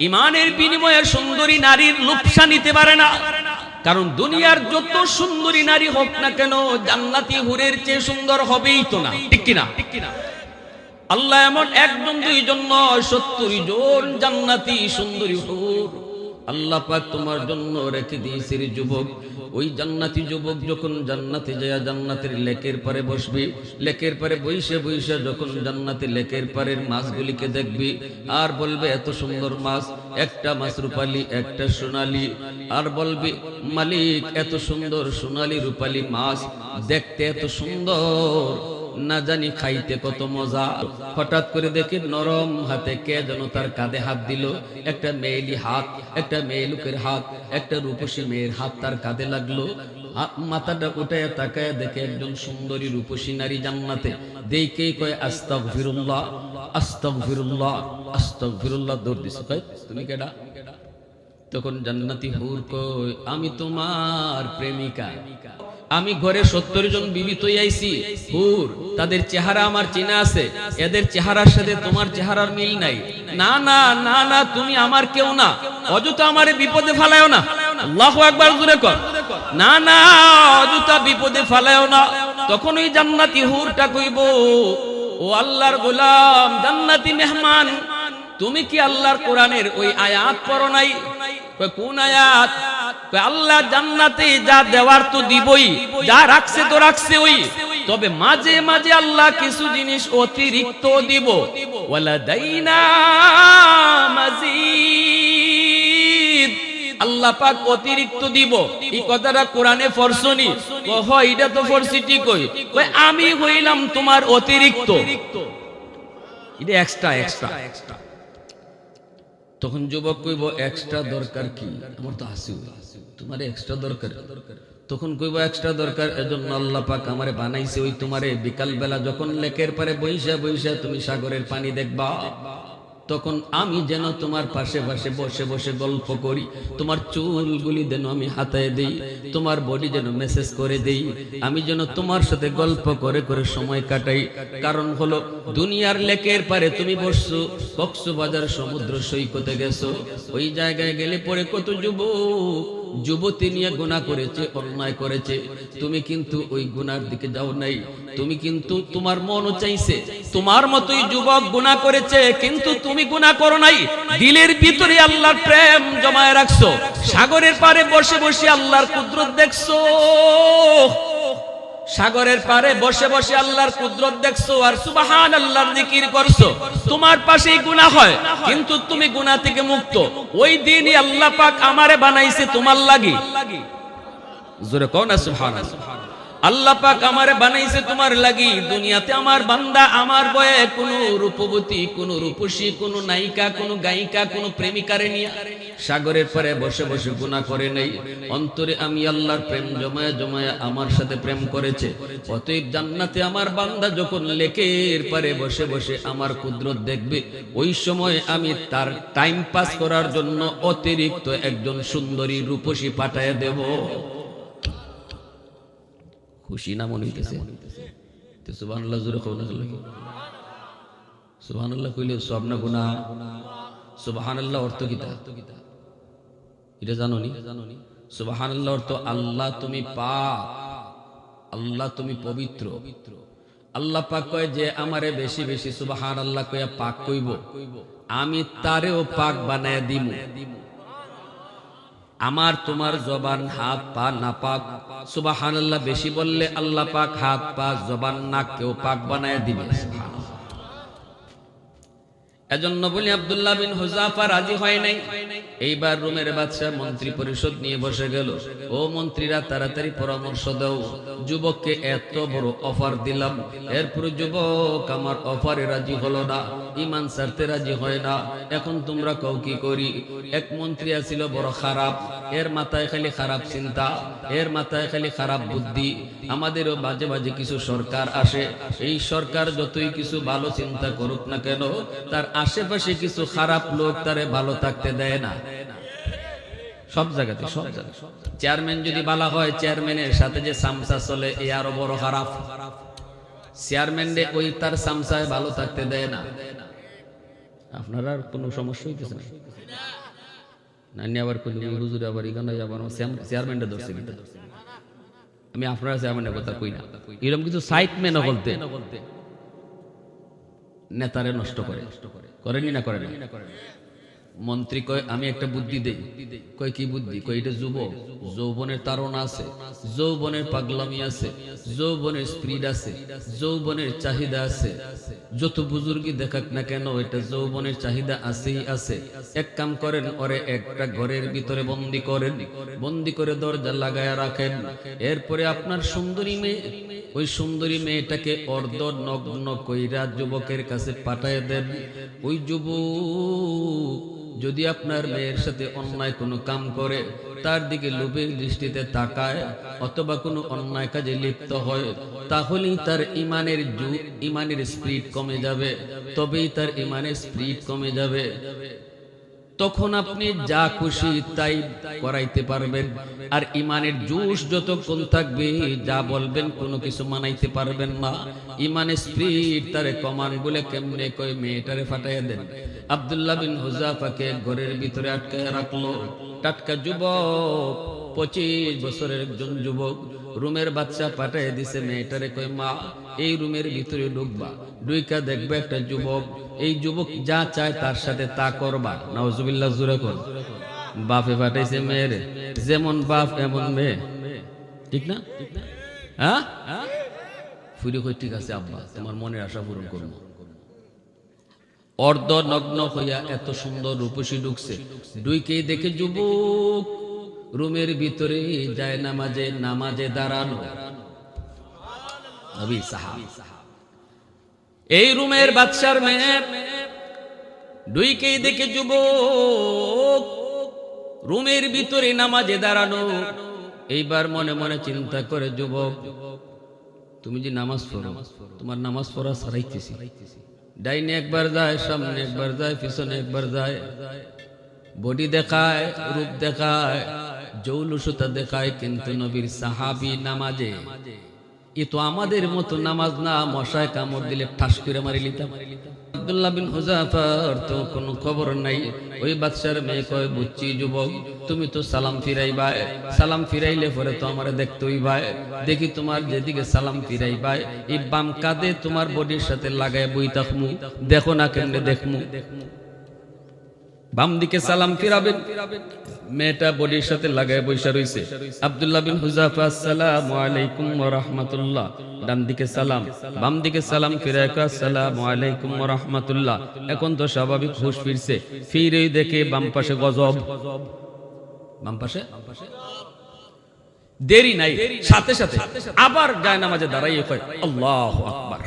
ইমানের বিনিময়ে সুন্দরী নারীর লুপসা নিতে পারে না। কারণ দুনিয়ার যত সুন্দরী নারী হোক না কেন, জান্নাতি হুরের চেয়ে সুন্দর হবেই তো না। ঠিক কিনা? আল্লাহ এমন একজন দুইজন জন্য সত্তর জন জান্নাতি সুন্দরী হুর। আল্লাহ পাক তোমার জন্য রেখে দিয়েছে যুবক। ওই জান্নাতি যুবক যখন জান্নাতে যায়, জান্নাতের লেকের পারে বসবি, লেকের পারে বইসে বইসে যখন জান্নাতে লেকের পারের মাছগুলিকে দেখবি, আর বলবে, এত সুন্দর মাছ, একটা মাছ রূপালি, একটা সোনালি। আর বলবি, মালিক, এত সুন্দর সোনালি রূপালি মাছ, দেখতে এত সুন্দর। না জানি খাইতে কত মজা। হঠাৎ করে দেখি নরম হাতে কে যেন তার কাঁধে হাত দিল। একটা মেয়েলি হাত, একটা মেয়ে লোকের হাত, একটা রূপসী মেয়ের হাত তার কাঁধে লাগল। মাথাটা উঠায় তাকায় দেখে একজন সুন্দরী রূপসী নারী জান্নাতে। দেখেই কয় আস্তাক ফিরুল্লাহ আস্তাক ফিরুল্লাহ আস্তাক ফিরুল্লাহ দৌড় দিছে। কয়, তুমি কেডা? তখন জান্নাতি হুর কই আমি তোমার প্রেমিকা। আমি ঘরে সত্তর জন বিবি তৈ হুর, তাদের চেহারা আমার চেনা আছে। এদের চেহারার সাথে তোমার চেহারার মিল নাই। না না না না, তুমি আমার কেউ না। অযথা আমারে বিপদে ফালায়ও না। আল্লাহ একবার জুড়ে কর। না না, অযথা বিপদে ফালায়ও না। তখন ওই জান্নাতি হুরটা কইব, ও আল্লাহর গোলাম, জান্নাতি মেহমান, তুমি কি আল্লাহর কোরআনের ওই আয়াত পড়ো নাই? আল্লাহ জান্নাতে যা দেওয়ার তো দিবই, যা রাখছে তো রাখছে ওই তবে মাঝে মাঝে আল্লাহ কিছু জিনিস অতিরিক্ত দিব। আল্লাহ পাক অতিরিক্ত দিব। এই কথাটা কোরআনে ফরসনি কহ এটা তো ফরসিটি কই কই আমি হইলাম তোমার অতিরিক্ত। এটা এক্সট্রা এক্সট্রা এক্সট্রা তখন যুবক কইব, এক্সট্রা দরকার কি? আমার তো হাসি তোমার এক্সট্রা দরকার তখন কইব, এক্সট্রা দরকার এজন্য আল্লাহ পাক আমারে বানাইছে, ওই তোমারে বিকাল বেলা যখন লেকের পারে বৈশা বৈশা তুমি সাগরের পানি দেখবা। তখন আমি যেন তোমার পাশে পাশে বসে বসে গল্প করি। তোমার চুলগুলি যেন আমি হাতায় দিই, তোমার বডি যেন মেসেজ করে দেই। আমি যেন তোমার সাথে গল্প করে করে সময় কাটাই। কারণ হলো, দুনিয়ার লেকের পারে তুমি বসছো, কক্সবাজার সমুদ্র সৈকতে গেছো। ওই জায়গায় গেলে পরে কত যুবক যুবতী নিয়ে গুণা করেছে, অন্যায় করেছে। তুমি কিন্তু ওই গুনার দিকে যাও নাই। তুমি কিন্তু তোমার মনও চাইছে। তোমার মতোই যুবক গুণা করেছে, কিন্তু তুমি গুণা করো নাই। দিলের ভিতরে আল্লাহর প্রেম জমায় রাখছো। সাগরের পারে বসে বসে আল্লাহর কুদরত দেখছ। সাগরের পারে বসে বসে আল্লাহর কুদরত দেখছ আর সুবাহান আল্লাহর জিকির করছ। তোমার পাশেই গুণা হয়, কিন্তু তুমি গুণা থেকে মুক্ত। ওই দিনই আল্লাহ পাক আমারে বানাইছে তোমার লাগি। জোরে কও সুবহানাল্লাহ। আল্লাহ পাক আমারে বানাইছে তোমার লাগি। দুনিয়াতে আমার বান্দা, আমার বয়ে রূপবতী রূপসী নায়িকা গায়িকা প্রেমিকারে নিয়ে সাগরের পরে বসে বসে গুনাহ করে অন্তরে আমি আল্লাহর প্রেম আমার সাথে প্রেম করেছে। অতএব জান্নাতে আমার বান্দা যখন লেকের পারে বসে বসে আমার কুদরত দেখবে, ওই সময় আমি তার টাইম পাস করার জন্য অতিরিক্ত একজন সুন্দরী রূপসী পাঠায় দেব। খুশি না মনে হইতেছে? তো সুবহানাল্লাহ জোরে না সুবহানাল্লাহ কইলে সব না গুনাহ। সুবহানাল্লাহ অর্থ কিতা এটা জানো নি? অর্থ আল্লাহ তুমি পাক। আল্লাহ তুমি পবিত্র। আল্লাহ পাক কয় যে আমারে বেশি বেশি সুবহানাল্লাহ কইয়া পাক কইব। আমি তারেও পাক বানায় দিমু। আমার তোমার জবান হাত পা না পাক। আল্লাহ বেশি বললে আল্লাহ পাক হাত পা, জবান নাক কেউ পাক বানায় দিবে। এজন্য বলি আবদুল্লাহ বিন হুজাফা রাজি হয় নাই। এইবার রুমের বাদশাহ মন্ত্রী পরিষদ নিয়ে বসে গেল। ও মন্ত্রীরা তাড়াতাড়ি পরামর্শ দাও। যুবককে এত বড় অফার দিলাম। এরপরে যুবক আমার অফারে রাজি হলো না। ইমান সারতে রাজি হয় না। এখন তোমরা কও কি করি? এক মন্ত্রী আছিল, বড় খারাপ। এর মাথায় খালি খারাপ চিন্তা, এর মাথায় খালি খারাপ বুদ্ধি। আমাদেরও বাজে বাজে কিছু সরকার আসে। এই সরকার যতই কিছু ভালো চিন্তা করুক না কেন, তার আশেপাশে কিছু খারাপ লোক তারে ভালো থাকতে দেয় না। সব জায়গাতে, সব জায়গায় চেয়ারম্যান যদি বলা হয়, চেয়ারম্যানের সাথে যে সামসা চলে, এ আরও বড় খারাপ। চেয়ারম্যান ওই তার সামসায় ভালো থাকতে দেয় না। আপনার আর কোনো সমস্যা হইতেছে না? নানি আবার ওই হুজুর আবার এখানে আবার চেয়ারম্যানটা ধরছে কিনা আমি আপনারা চেয়ারম্যানের কথা কই না এরকম কিছু সাইট মেনও বলতে নেতারে নষ্ট করে করেনি না করেনি না মন্ত্রী কয়, আমি একটা বুদ্ধি দেই। কয়, কি বুদ্ধি? কয়, এটা যুবক যৌবনের তারণ আছে, যৌবনের পাগলামি আছে, যৌবনের স্পিড আছে, যৌবনের চাহিদা আছে। যত বুজুর্গি দেখাক না কেন, এটা যৌবনের চাহিদা আছেই আছে। এক কাম করেন, ওরে একটা ঘরের ভিতরে বন্দি করেন, বন্দি করে দরজা লাগায়া রাখেন। এরপরে আপনার সুন্দরী মেয়ে, ওই সুন্দরী মেয়েটাকে অর্ধ নগ্ন কইরা যুবকের কাছে পাঠায় দেন। ওই যুবক যদি আপনার মেয়ের সাথে অন্যায় কোনো কাম করে, তার দিকে লোভের দৃষ্টিতে তাকায় অথবা কোনো অন্যায় কাজে লিপ্ত হয়, তাহলেই তার ইমানের ইমানের স্পিড কমে যাবে। তবেই তার ইমানের স্পিড কমে যাবে। তখন আপনি যা খুশি তাই করাইতে পারবেন। আর ইমানের জোশ যতক্ষণ থাকবে, যা বলবেন কোনো কিছু মানাইতে পারবেন না। ইমানের স্পিড তারে কমান বলে কেমনে কই মেয়েটারে ফাটাইয়া দেন। আবদুল্লাহ বিন হুজাফাকে ঘরের ভিতরে আটকায় রাখল। টাটকা যুবক পঁচিশ বছরের একজন যুবক রুমের বাচ্চা পাঠাই দিছে মেয়েটারে, কয়, মা, এই রুমের ভিতরে ঢুকবা ডুইকা দেখবে একটা যুবক, এই যুবক যা চায় তার সাথে তা করবা। নওজুবিল্লাহ জুরে কর। বাপে পাঠাইছে মেয়ের, যেমন বাপ এমন মেয়ে। ঠিক না? হ্যাঁ? ফুরি কই ঠিক আছে, আব্বা, তোমার মনের আশা পূরণ করব। অর্ধ নগ্ন হইয়া এত সুন্দর রূপসী ঢুকছে দুইকেই দেখে যুবক রুমের ভিতরে যায় নামাজে নামাজে দাঁড়ানো। এই রুমের বাদশার মেয়ে দুইকেই দেখে যুবক রুমের ভিতরে নামাজে দাঁড়ানো। এইবার মনে মনে চিন্তা করে যুবক, তুমি যে নামাজ পড়ো, তোমার নামাজ পড়া সারাইতেছি। ডাইনে একবার যায়, সামনে একবার যায়, পিছনে একবার যায়। বডি দেখায়, রূপ দেখায় জৌলুসতা দেখায় কিন্তু নবীর সাহাবি নামাজে। এ তো আমাদের মতো নামাজ না, মশায় কামড় দিলে ঠাস করে মারি লিতাম। তো খবর নাই। ওই বাদশার মেয়ে কয় যুবক, তুমি তো সালাম সালাম ফিরাইলে পরে তো দেখি তোমার যেদিকে সালাম বাম তোমার বডির সাথে লাগায় বই দেখো না কেমনে দেখমু। বাম দিকে সালাম ফিরাবেন মেয়েটা বডির সাথে লাগায় বৈশা রইছে। আব্দুল্লাহ বিন হুজাফা, আসসালামু আলাইকুম রাহমাতুল্লাহ। ডান দিকে সালাম বাম দিকে সালাম ফিরায় কয় আলাইকুম রাহমাতুল্লাহ। এখন তো স্বাভাবিক হুঁশ ফিরছে। ফিরেই দেখে বাম পাশে গজব। বাম পাশে? দেরি নাই। সাথে সাথে আবার যায় নামাজে আল্লাহু আকবার।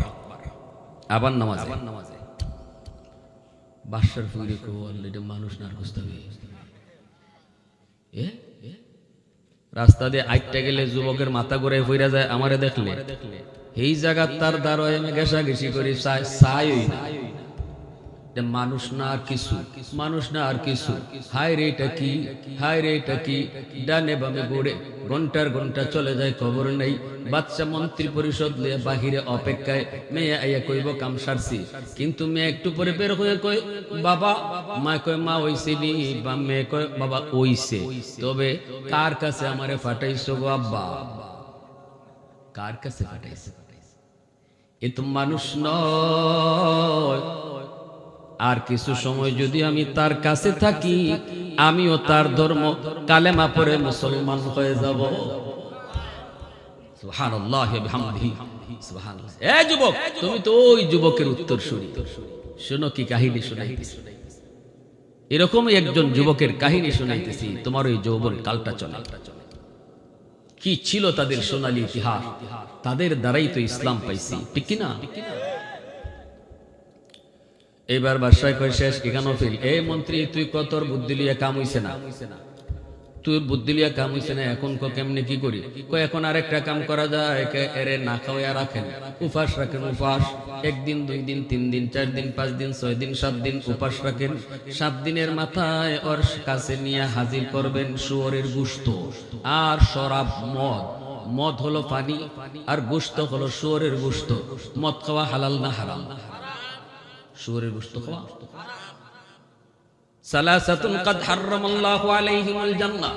আবার নামাজ আবার নামাজে। বাসার ফুরে কো এটা মানুষ না খুঁজতে এ? রাস্তা দিয়ে আইটটা গেলে যুবকের মাথা ঘুরে ফিরা যায়, আমারে দেখলে। এই জায়গা তার দ্বারা আমি গেসি করি, চাই চাই মানুষ না আর কিছু, মানুষ না আর কিছু। হাই রে, এটা কি? হাই রে, এটা কি? ডানে বামে ঘুরে ঘণ্টার ঘণ্টা চলে যায়, খবর নেই। বাচ্চা মন্ত্রী পরিষদ লিয়ে বাহিরে অপেক্ষায় মেয়ে আইয়া কইব, কাম সারছি। কিন্তু মেয়ে একটু পরে বের হয়ে কয়, বাবা মা কয়, মা ওইছে নি? বা মেয়ে কয়, বাবা ওইছে তবে কার কাছে আমারে ফাটাইছো গো আব্বা? কার কাছে ফাটাইছে? এ তো মানুষ নয়। আর কিছু সময় যদি আমি তার কাছে থাকি, আমিও তার ধর্ম কালেমা পরে মুসলমান হয়ে যাব। কি একজন যুবকের কাহিনী শুনাইতেছি, তোমার ওই কি ছিল তাদের সোনালী ইতিহাস? তাদের দ্বারাই তো ইসলাম পাইছি, ঠিক কিনা এইবার বাদশাহ কয়, শেষ এখানেও ফিল এ মন্ত্রী, তুই কত বুদ্ধি লিয়া কাম হইছে না? তুই বুদ্ধি লিয়া কাম হইছে না, এখন ক কেমনে কি করি? কয়, এখন আরেকটা কাম করা যায় এরে না খাওয়া রাখেন। উপাস রাখেন, উপাস। একদিন দুই দিন তিন দিন চার দিন পাঁচ দিন ছয় দিন সাত দিন উপাস রাখেন। সাত দিনের মাথায় ওর কাছে নিয়ে হাজির করবেন শুয়োরের গুস্ত আর শরাব, মদ। মদ হলো পানি আর গুস্ত হলো শুয়োরের গুস্ত। মদ খাওয়া হালাল না হারাম? শুয়োরের গোস্ত খাওয়া। সালাসাতুন কাদ হাররামাল্লাহু আলাইহিমুল জান্নাহ,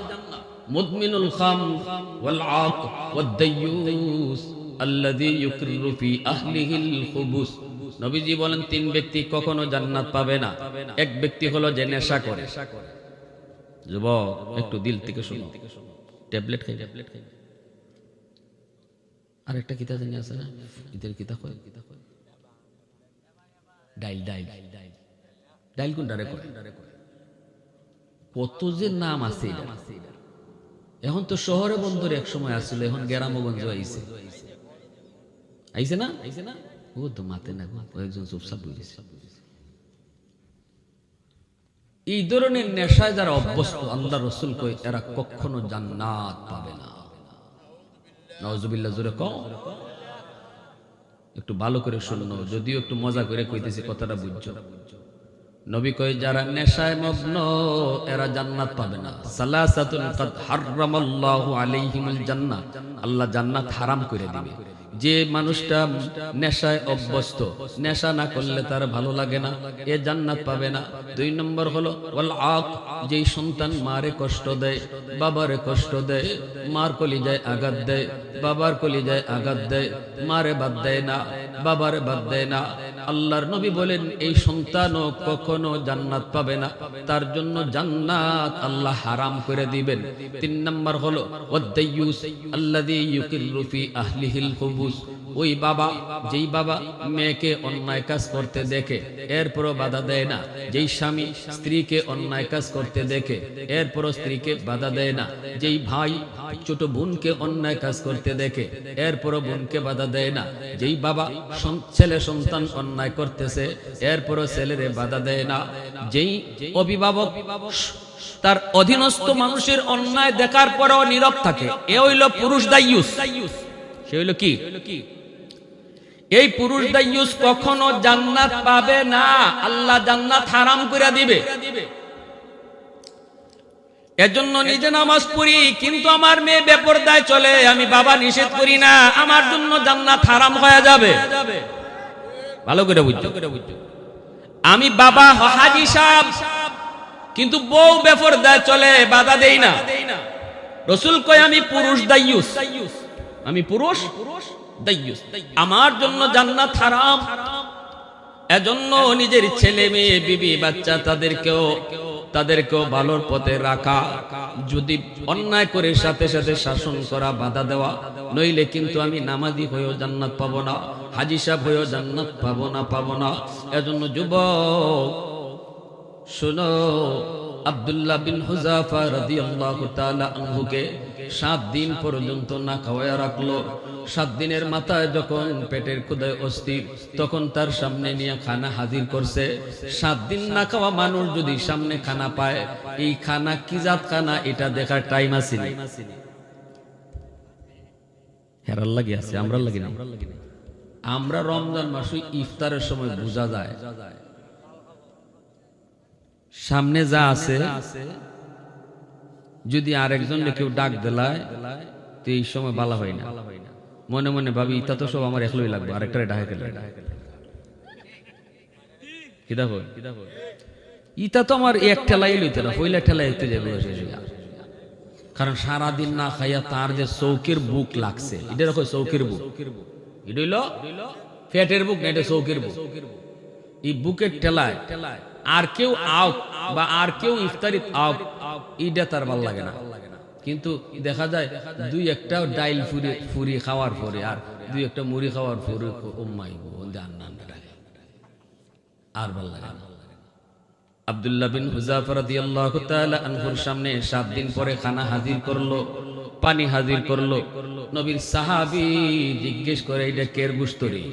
মুদমিনুল খামর ওয়াল আক ওয়াদ আল্লাযী ফি আহলিহিল খুবুস। নবীজি বলেন, তিন ব্যক্তি কখনো জান্নাত পাবে না, এক ব্যক্তি হলো যে নেশা করে। যুবক, একটু দিল থেকে শুনো। ট্যাবলেট খাই ট্যাবলেট খাই আরেকটা কিতা জানি আছে না? ইদের কিতা কয় কিতা ডাইল ডাইল। ডাইল ডাইল কোনটা রে কয়? কত যে নাম আছে এখন তো শহরে বন্দর এক সময় আসছিল, এখন গ্রামগঞ্জ আইছে। আইছে না? আইছে না ও তো মাতে না, ও চুপচাপ বুঝেছে এই ধরনের নেশায় যারা অভ্যস্ত, আল্লাহ রসুল কই এরা কখনো জান্নাত পাবে না। নওয়াজুবিল্লাহ জোরে কও। একটু ভালো করে শুনো যদিও একটু মজা করে কইতেছি কথাটা বুঝছ। নবী কয়, যারা নেশায় মগ্ন, এরা জান্নাত পাবে না। সালাসাতুন কদ হারামাল্লাহু আলাইহিমুল জান্নাত আল্লাহ জান্নাত হারাম করে দিবে। যে মানুষটা নেশায় অভ্যস্ত, নেশা না করলে তার ভালো লাগে না, এ জান্নাত পাবে না। দুই নম্বর হলো যেই সন্তান মারে কষ্ট দেয়, বাবারে কষ্ট দেয়, মার কলিজায় আঘাত দেয়, বাবার কলিজায় আঘাত দেয়, মারে বাদ দেয় না, বাবারে বাদ দেয় না। আল্লাহর নবী বলেন, এই সন্তানও কখনো জান্নাত পাবে না। তার জন্য জান্নাত আল্লাহ হারাম করে দিবেন। তিন নম্বর হলো ওয়াদ্দাইয়ুস আল্লাযী আহলিহিল খুবুস ওই বাবা, যেই বাবা মেয়েকে অন্যায় কাজ করতে দেখে, এরপরও বাধা দেয় না। যেই স্বামী স্ত্রীকে অন্যায় কাজ করতে দেখে, এরপরও স্ত্রীকে বাধা দেয় না। যেই ভাই ছোট বোনকে অন্যায় কাজ করতে দেখে, এরপরও বোনকে বাধা দেয় না। যেই বাবা ছেলে সন্তান অন্যায় করতেছে, এরপরও ছেলেরে বাধা দেয় না। যেই অভিভাবক তার অধীনস্থ মানুষের অন্যায় দেখার পরেও নীরব থাকে, এ হইল পুরুষ দায়ুস। সে হইল কি? এই পুরুষ দায়ুস কখনো জান্নাত পাবে না, আল্লাহ জান্নাত হারাম করে দিবে। এজন্য নিজে নামাজ পড়ি, কিন্তু আমার মেয়ে বেপরদায় চলে, আমি বাবা নিষেধ করি না, আমার জন্য জান্নাত হারাম হয়ে যাবে। ভালো করে বুঝছ? আমি বাবা হাজি সাহেব, কিন্তু বউ বেপরদায় চলে, বাধা দেই না। রসুল কয়, আমি পুরুষ দায়ুস আমি পুরুষ, দায়ুস। আমার জন্য জান্নাত হারাম। এজন্য নিজের ছেলে মেয়ে, বিবি, বাচ্চা তাদেরকেও তাদেরকেও ভালোর পথে রাখা। যদি অন্যায় করে সাথে সাথে শাসন করা, বাধা দেওয়া, নইলে কিন্তু আমি নামাজি হয়েও জান্নাত পাবো না, হাজি সাহেব হয়েও জান্নাত পাবো না পাবো না। এজন্য যুবক, শোনো আব্দুল্লাহ বিন হুজাফা রাদিয়াল্লাহু তাআলা আনহুকে সাত দিন পর্যন্ত না খাওয়ায় রাখল। সাত দিনের মাথায় যখন পেটের ক্ষুদায় অস্থির, তখন তার সামনে নিয়ে খানা হাজির করছে। সাত দিন না খাওয়া মানুষ যদি সামনে খানা পায়, এই খানা কি জাত খানা এটা দেখার টাইম আছে হেরার লাগি আছে আমরা লাগি না। আমরা রমজান মাসে ইফতারের সময় বোঝা যায়। সামনে যা আছে যদি আর আরেকজন কেউ ডাক দেলায় তো এই সময় বালা হয় না। মনে মনে ভাবি ইতা তো সব আমার একলোই লাগবে আরেকটা ডাকে গেলে কি দেখো? ইতা তো আমার এক ঠেলাই লইতে না পয়লা ঠেলাই হইতে যাবে কারণ সারা দিন না খাইয়া তার যে চৌকের বুক লাগছে এটা দেখো চৌকের বুক? এটা হইল ফ্যাটের বুক না এটা চৌকের বুক? এই বুকের ঠেলায় আর কেউ আউট বা আর কেউ ইফতারি আউট এইটা তার ভালো লাগে না। কিন্তু দেখা যায় দুই একটা ডাইল ফুরি ফুরি খাওয়ার পরে আর দুই একটা মুড়ি খাওয়ার পরে না আর ভালো লাগে আব্দুল্লাহ বিন হুজাফা রাদিয়াল্লাহু তাআলা আনহুর সামনে সাত দিন পরে খানা হাজির করল, পানি হাজির করল। নবীর সাহাবী জিজ্ঞেস করে এটা কের গুস্তরি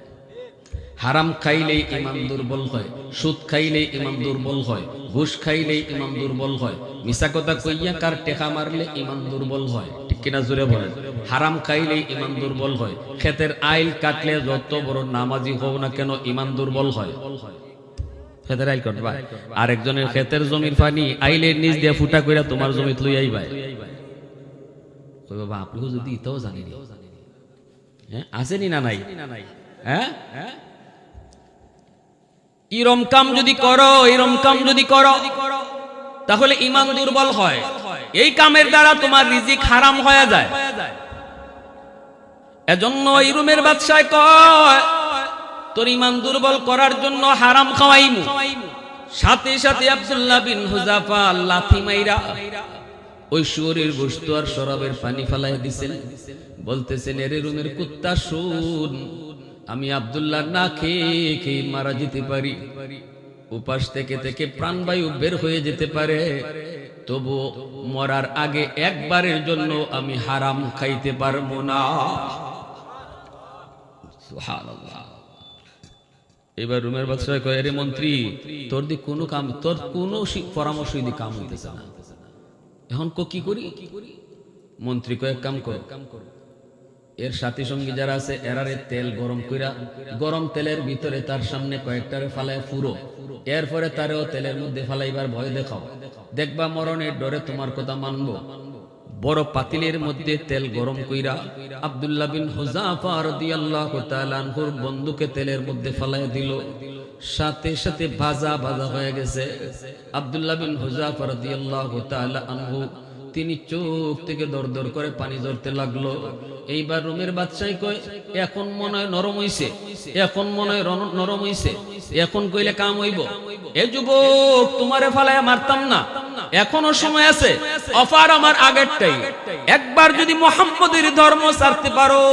হারাম খাইলেই ইমান দুর্বল হয়, সুদ খাইলেই ইমান দুর্বল হয়, ঘুষ খাইলে ইমান দুর্বল হয়। মিশা কথা কইয়া কার টেকা মারলে ইমান দুর্বল হয়? ঠিক কিনা জোরে বলেন। হারাম খাইলে ইমান দুর্বল হয়। ক্ষেতের আইল কাটলে যত বড় নামাজি হও না কেন ইমান দুর্বল হয়? ক্ষেতের আইল কাটবা? আরেকজনের ক্ষেতের জমির পানি আইলের নিচ দিয়ে ফুটা কইরা তোমার জমিত লই আইবাই। কই বাবা, আপনিও যদি ইতাও জানেন হ্যাঁ আসেনি না নাই? হ্যাঁ? ইরম কাম যদি করো, ইরম কাম যদি করো, তাহলে ইমান দুর্বল হয়। এই কামের দ্বারা তোমার রিজিক হারাম হয়ে যায়। এজন্য এই রুমের বাদশায় কয়, তোর ইমান দুর্বল করার জন্য হারাম খাওয়াইমু। সাথে সাথে আব্দুল্লাহ বিন হুজাফা লাথি মাইরা ওই শুয়োরের গোস্ত আর শরাবের পানি ফালাই দিছেন। বলতেছেন, এর রুমের কুত্তা, শুন। আমি আব্দুল্লাহ না খেয়ে খেয়ে মারা যেতে পারি। উপাস থেকে থেকে প্রাণবায়ু বের হয়ে যেতে পারে। তবু মরার আগে একবারের জন্য আমি হারাম খাইতে পারব না। এবার রুমের বাদশাহ কয় রে মন্ত্রী, তোর দি কোনো কাম, তোর কোনো পরামর্শ দি কাম হইতেছে না। এখন কো কি করি? মন্ত্রী কয়েক কাম কর এর সাথী সঙ্গী যারা আছে, এরারে তেল গরম কইরা, গরম তেলের ভিতরে তার সামনে কয়েকটারে ফালায় ফুরো। এরপরে তারেও তেলের মধ্যে ফালাইবার ভয় দেখাও। দেখবা মরণের ডরে তোমার কথা মানবো। বড় পাতিলের মধ্যে তেল গরম কইরা, আব্দুল্লাহ বিন হুজাফা রাদিয়াল্লাহু তাআলা আনহুর বন্ধুকে তেলের মধ্যে ফালায় দিল। সাথে সাথে ভাজা ভাজা হয়ে গেছে। আব্দুল্লাহ বিন হুজাফা রাদিয়াল্লাহু তাআলা আনহু তিনি চোখ থেকে দর দর করে পানি ধরতে লাগল। এইবার রুমের বাদশাই কয়, এখন মনে হয় নরম হইছে, এখন মনে হয় নরম হইছে, এখন কইলে কাম হইব। এ যুবক, তোমারে ফালায় মারতাম না। এখনও সময় আছে, অফার আমার আগেরটাই। একবার যদি মোহাম্মদের ধর্ম ছাড়তে পারো,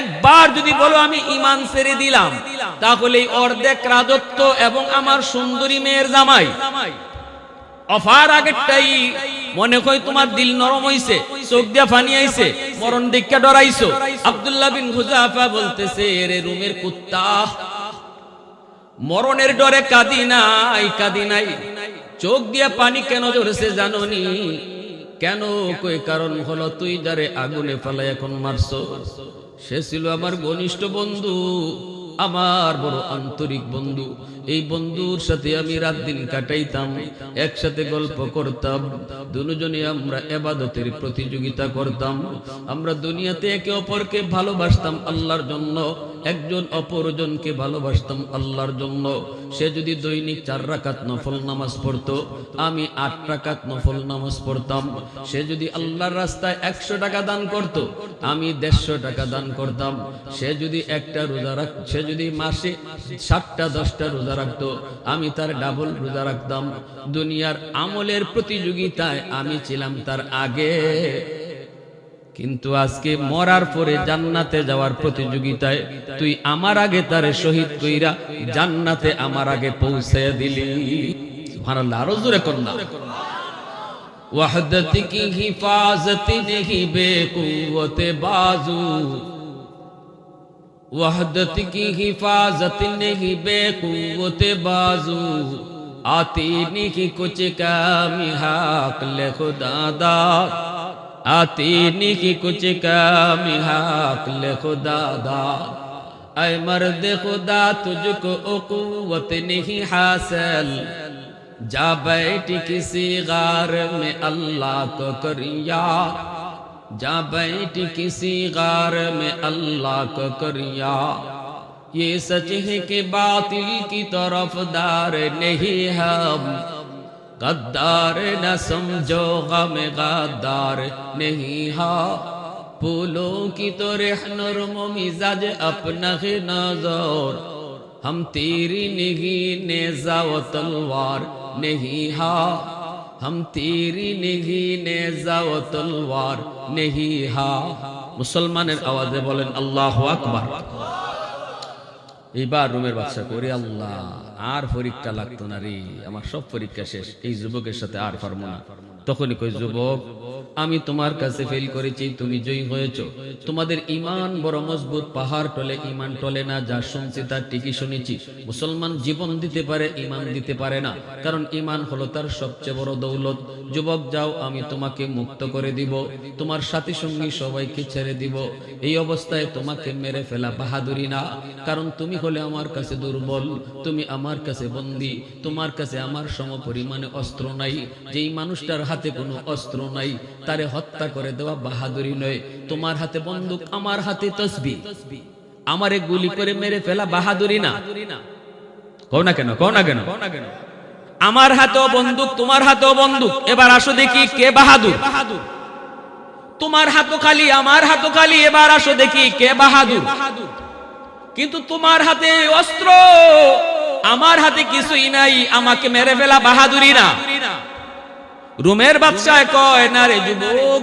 একবার যদি বলো আমি ইমান ছেড়ে দিলাম, তাহলে অর্ধেক রাজত্ব এবং আমার সুন্দরী মেয়ের জামাই অফার আগেরটাই। মনে হয় তোমার দিল নরম হইছে, চোখ দিয়া ফানি আইছে, মরণ দীক্ষা ডরাইছো। আব্দুল্লাহ বিন হুজাফা বলতেছে রে রুমের কুত্তা, মরণের ডরে কাঁদি নাই কাঁদি নাই। চোখ দিয়া পানি কেন ধরেছে জাননি? কেন কই কারণ হলো তুই যারে আগুনে ফেলাই এখন মারছো? সে ছিল আমার ঘনিষ্ঠ বন্ধু। আমার বড় আন্তরিক বন্ধু। এই বন্ধুর সাথে আমি রাত দিন কাটাইতাম, একসাথে গল্প করতাম। দুজনে আমরা এবাদতের প্রতিযোগিতা করতাম। আমরা দুনিয়াতে একে অপরকে ভালোবাসতাম আল্লাহর জন্য, একজন অপরজনকে ভালোবাসতাম আল্লাহর জন্য। সে যদি দৈনিক চার রাকাত নফল নামাজ পড়তো, আমি আট রাকাত নফল নামাজ পড়তাম। সে যদি আল্লাহর রাস্তায় একশো টাকা দান করত, আমি দেড়শো টাকা দান করতাম। সে যদি একটা রোজা রাখ সে যদি মাসে সাতটা, দশটা রোজা রাখতো, আমি তার ডাবল রোজা রাখতাম। দুনিয়ার আমলের প্রতিযোগিতায় আমি ছিলাম তার আগে। কিন্তু আজকে মরার পরে জান্নাতে যাওয়ার প্রতিযোগিতায় তুই আমার আগে তারে শহীদ কইরা জান্নাতে আমার আগে পৌঁছে দিলি। আরও জোরে করলাম وحدت کی حفاظت نہیں بے قوت بازو वहदत की हिफाजत नहीं, बेकुवत बाजू। आती नहीं कुछ कामी हाकल खुदा दाद आती नहीं कुछ कामी हाकल खुदा दाद ऐ मर्द खुदा, तुझको उकुवत नहीं हासिल। जा बैठ किसी गार में, अल्लाह को करिया। जा बैठ किसी गार में अल्लाह को करिया। ये सच है कि बातिल की तरफ़ दार नहीं हम। गद्दार न समझो गम गद्दार नहीं हा। फूलों की तो रहनुर मिजाज अपना है नज़र। हम तेरी नहीं नेजा व तलवार नहीं हा। हम तेरी नहीं नेजा व तलवार नहीं হা মুসলমানের আওয়াজে বলেন আল্লাহ আকবার এইবার রুমের বাচ্চা করে আল্লাহ আর পরীক্ষা লাগতো না রে আমার সব পরীক্ষা শেষ এই যুবকের সাথে আর পারবো না তখনই কই, যুবক, আমি তোমার কাছে ফেল করেছি, তুমি জয়ী হয়েছ। তোমাদের ইমান বড় মজবুত, পাহাড় টলে ইমান টলে না, যা শুনছি তার টিকি শুনেছি। মুসলমান জীবন দিতে পারে ইমান দিতে পারে না। কারণ ইমান হলো তার সবচেয়ে বড় দৌলত। যুবক, যাও, আমি তোমাকে মুক্ত করে দিব। তোমার সাথী সঙ্গী সবাইকে ছেড়ে দিব। এই অবস্থায় তোমাকে মেরে ফেলা বাহাদুরি না। কারণ তুমি হলে আমার কাছে দুর্বল, তুমি আমার কাছে বন্দী। তোমার কাছে আমার সম পরিমাণে অস্ত্র নাই। যেই মানুষটার হাতে কোনো অস্ত্র নাই, তারে হত্যা করে দেওয়া বাহাদুরি নয়। তোমার হাতে বন্দুক, আমার হাতে তসবি। আমারে গুলি করে মেরে ফেলা বাহাদুরি না। কও না কেন, কও না কেন? আমার হাতেও বন্দুক, তোমার হাতেও বন্দুক। এবার আসো দেখি কে বাহাদুর। তোমার হাতও খালি, আমার হাতও খালি, এবার আসো দেখি কে বাহাদুর। কিন্তু তোমার হাতে অস্ত্র, আমার হাতে কিছুই নাই, আমাকে মেরে ফেলা বাহাদুরি না। রুমের বাদশায় কয় না রে যুবক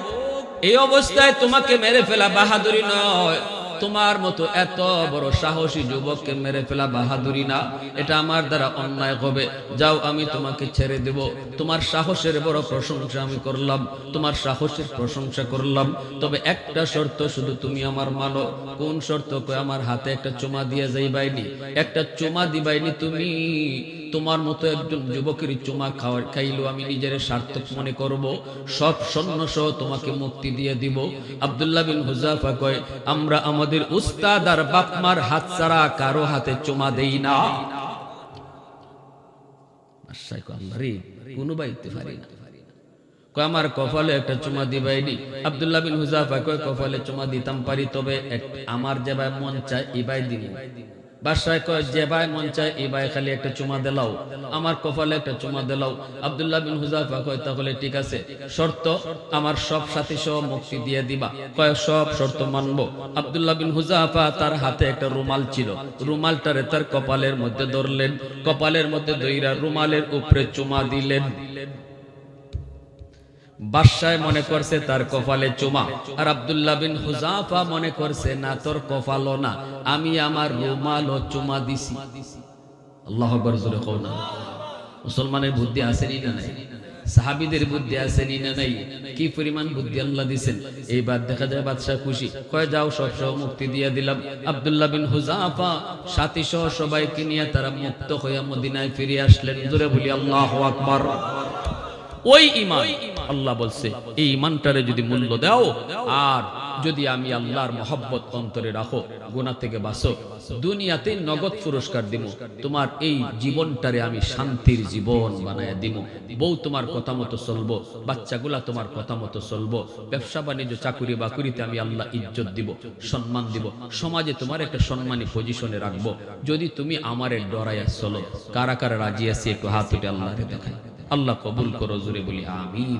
এই অবস্থায় তোমাকে মেরে ফেলা বাহাদুরি নয়। তোমার মতো এত বড় সাহসী যুবককে মেরে ফেলা বাহাদুরি না, এটা আমার দ্বারা অন্যায় হবে। যাও, আমি তোমাকে ছেড়ে দেব। তোমার সাহসের বড় প্রশংসা আমি করলাম, তোমার সাহসের প্রশংসা করলাম। তবে একটা শর্ত শুধু তুমি আমার মানো। কোন শর্ত? আমার হাতে একটা চুমা দিয়ে যাইবাইনি একটা চুমা দিবাইনি তুমি। তোমার মতো একজন যুবকের চুমা খাওয়ার খাইলেও আমি নিজের সার্থক মনে করব। সব সৈন্য সহ তোমাকে মুক্তি দিয়ে দিব। আব্দুল্লাহ বিন হুজাফা কয়, আমরা আমাদের উস্তাদ আর বাপমার হাত ছাড়া কারও হাতে চুমা দেই না। আমার একটা চুমা দিবাইনি। চুমা দিতাম পারি, তবে আমার যে ভাই মন চায় ইবাই দিব বাসায় কয়, যে ভাই মন চায়, এই ভাই খালি একটা চুমা দিলাও আমার কপালে একটা চুমা আব্দুল্লাহ বিন হুজাফা কয়, তাহলে ঠিক আছে। শর্ত, আমার সব সাথী সহ মুক্তি দিয়ে দিবা। কয়, সব শর্ত মানবো। আব্দুল্লাহ বিন হুজাফা তার হাতে একটা রুমাল ছিল। রুমালটারে তার কপালের মধ্যে ধরলেন। কপালের মধ্যে দইরা রুমালের উপরে চুমা দিলেন। বাদশায় মনে করছে তার কপালে চুমা। আর আব্দুল্লাহ বিন হুজাফা মনে করছে, না, তোর কপালও না, আমি আমার রুমাল ও চুমা দিছি। আল্লাহ জোরে কও না। মুসলমানের বুদ্ধি আসেনি না নাই? সাহাবিদের বুদ্ধি আসেনি না নাই? কি পরিমাণ বুদ্ধি আল্লাহ দিছেন? এইবার দেখা যায় বাদশাহ খুশি। কয়, যাও, সব সহ মুক্তি দিয়ে দিলাম। আব্দুল্লাহ বিন হুজাফা সাথী সহ সবাইকে নিয়ে তারা মুক্ত হইয়া মদিনায় ফিরে আসলেন। জোরে বলি, আল্লাহ আকবার। ওই ইমান আল্লাহ বলছে, এই ইমানটারে যদি মূল্য দাও, আর যদি আমি আল্লাহর মহব্বত অন্তরে রাখো গুণা থেকে বাসো দুনিয়াতে নগদ পুরস্কার দিব, তোমার এই জীবনটারে আমি শান্তির জীবন বানায় দিব। বউ তোমার কথা মতো চলবো, বাচ্চাগুলা তোমার কথা মতো চলবো, ব্যবসা বাণিজ্য, চাকুরি বাকুরিতে আমি আল্লাহ ইজ্জত দিব, সম্মান দিব, সমাজে তোমার একটা সম্মানী পজিশনে রাখব। যদি তুমি আমারে ডরাইয়া চলো, কারা কারা রাজি আছি, একটু হাত উঠে আল্লাহরে দেখায় আল্লাহ কবুল করো জুড়ে বলি, আমিন।